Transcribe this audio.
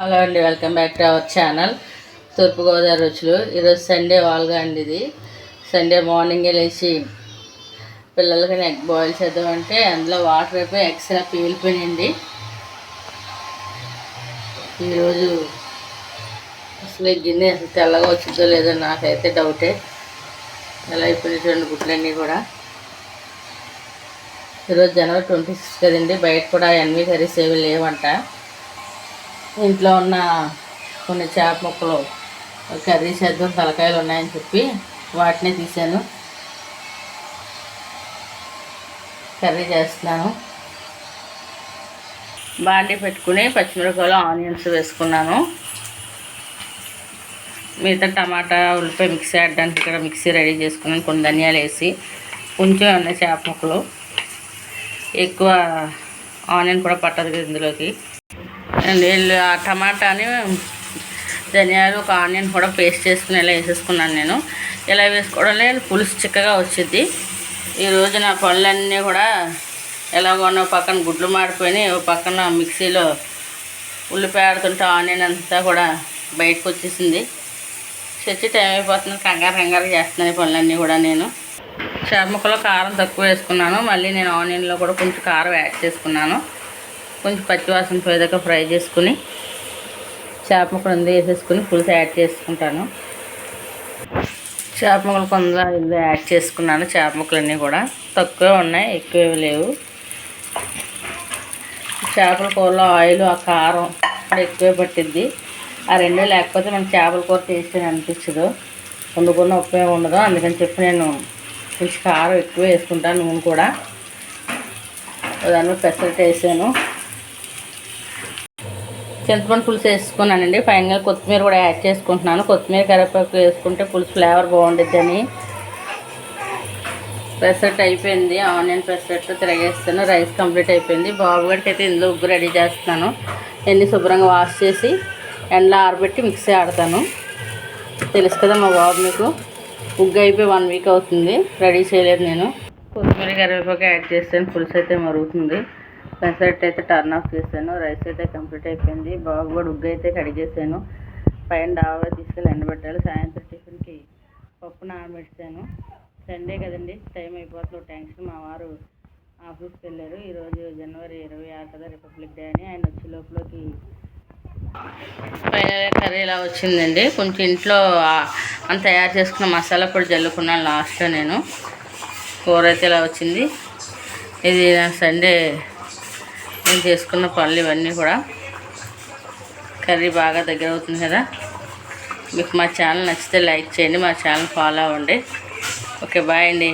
Hello అండి welcome back to our channel. Turpu Godavari రుచులు. ఈరోజు సండే వాల్గా అండి ఇది. సండే మార్నింగే లేచి పిల్లలకి ఎగ్ బాయిల్ చేద్దామంటే అందులో వాటర్ అయిపోయి ఎగ్స్ ఇలా ఈరోజు అసలు గిన్నె అసలు తెల్లగా వచ్చిందో లేదో నాకైతే డౌటే. ఎలా అయిపోయినాయి రెండు గుడ్లన్నీ కూడా. ఈరోజు జనవరి ట్వంటీ సిక్స్ కదండి బయట కూడా ఎన్వి కర్రీస్ ఏమి లేవంట. ఇంట్లో ఉన్న కొన్ని చేప ముక్కలు కర్రీ చేద్దాం తలకాయలు ఉన్నాయని చెప్పి వాటిని తీసాను. కర్రీ చేస్తున్నాను. బాండీ పెట్టుకుని పచ్చిమిరపకాయలు ఆనియన్స్ వేసుకున్నాను. మిగతా టమాటా ఉల్లిపాయ మిక్సీ ఆడడానికి ఇక్కడ మిక్సీ రెడీ చేసుకున్నాను. కొన్ని ధనియాలు వేసి కొంచెం ఉన్నాయి చేప ముక్కలు. ఎక్కువ ఆనియన్ కూడా పట్టదు ఇందులోకి. వీళ్ళు ఆ టమాటాని ధనియాలు ఒక ఆనియన్ కూడా పేస్ట్ చేసుకుని ఇలా వేసేసుకున్నాను నేను. ఇలా వేసుకోవడం లేదు పులుసు చిక్కగా వచ్చింది ఈరోజు నా పళ్ళన్నీ కూడా ఎలాగోనో పక్కన గుడ్లు మాడిపోయినాయి పక్కన మిక్సీలో ఉల్లిపాయ ఆడుతుంటే ఆనియన్ అంతా కూడా బయటకు వచ్చేసింది. చచ్చి టైం అయిపోతుంది కంగారు కంగారు చేస్తున్నాను పనులన్నీ కూడా నేను. చేప ముక్కలో కారం తక్కువ వేసుకున్నాను మళ్ళీ నేను ఆనియన్లో కూడా కొంచెం కారం యాడ్ చేసుకున్నాను. కొంచెం పచ్చివాసన పోయేదాకా ఫ్రై చేసుకుని చేప ముక్కలు అందులో వేసేసుకుని పులుసు యాడ్ చేసుకుంటాను. చేప ముక్కలు కొందరు ఇందులో యాడ్ చేసుకున్నాను చేప ముక్కలన్నీ కూడా. తక్కువే ఉన్నాయి ఎక్కువ లేవు. చేపల కూరలో ఆయిల్ ఆ కారం కూడా ఎక్కువే పట్టింది ఆ రెండు లేకపోతే మనకి చేపల కూర టేస్ట్ అని అనిపించదు. వండుకున్న ఉపయోగం ఉండదు. అందుకని చెప్పి నేను కొంచెం కారం ఎక్కువ వేసుకుంటాను నూనె కూడా. దానిలో పెసరట్ వేసాను. చింతపండు పులుసు వేసుకున్నానండి. ఫైనల్గా కొత్తిమీర కూడా యాడ్ చేసుకుంటున్నాను. కొత్తిమీర కరివేపాకు వేసుకుంటే పులుసు ఫ్లేవర్ బాగుంటుంది అని పెసరట్ అయిపోయింది ఆనియన్ పెసరట్ తిరగేస్తాను. రైస్ కంప్లీట్ అయిపోయింది. బాబుగడికి అయితే ఇందులో ఉగ్గు రెడీ చేస్తున్నాను. ఎన్ని శుభ్రంగా వాష్ చేసి ఎండలో ఆరబెట్టి మిక్సీ ఆడతాను. తెలుసు కదా మా బాబు మీకు. ఉగ్గు అయిపోయి వన్ వీక్ అవుతుంది. రెడీ చేయలేదు నేను. కొత్తిమీర కరివేపాకు యాడ్ చేస్తాను. పులుసు అయితే మరుగుతుంది. పెసరట్ అయితే టర్న్ ఆఫ్ చేశాను రైస్ అయితే కంప్లీట్ అయిపోయింది. బాబు కూడా ఉగ్గు అయితే కడిగేసాను పైన డాబా తీసుకెళ్ళి ఎండబెట్టాలి. సాయంత్రం టిఫిన్కి పప్పు నానబెట్టాను. సండే కదండి టైం అయిపోతుంది. టెన్షన్ మా వారు ఆఫీస్కి వెళ్ళారు. ఈరోజు జనవరి ఇరవై ఆరు కదా రిపబ్లిక్ డే అని ఆయన వచ్చే లోపలికి పైన కర్రీ ఇలా వచ్చిందండి? కొంచెం ఇంట్లో అంత తయారు చేసుకున్న మసాలా పొడి జల్లుకున్నాను లాస్ట్లో నేను. కూర అయితే ఇలా వచ్చింది? ఇది నా సండే నేను చేసుకున్న పనులు ఇవన్నీ కూడా కర్రీ బాగా దగ్గర అవుతుంది కదా. మీకు మా ఛానల్ నచ్చితే లైక్ చేయండి మా ఛానల్ ఫాలో అవ్వండి. ఓకే బాయ్ అండి.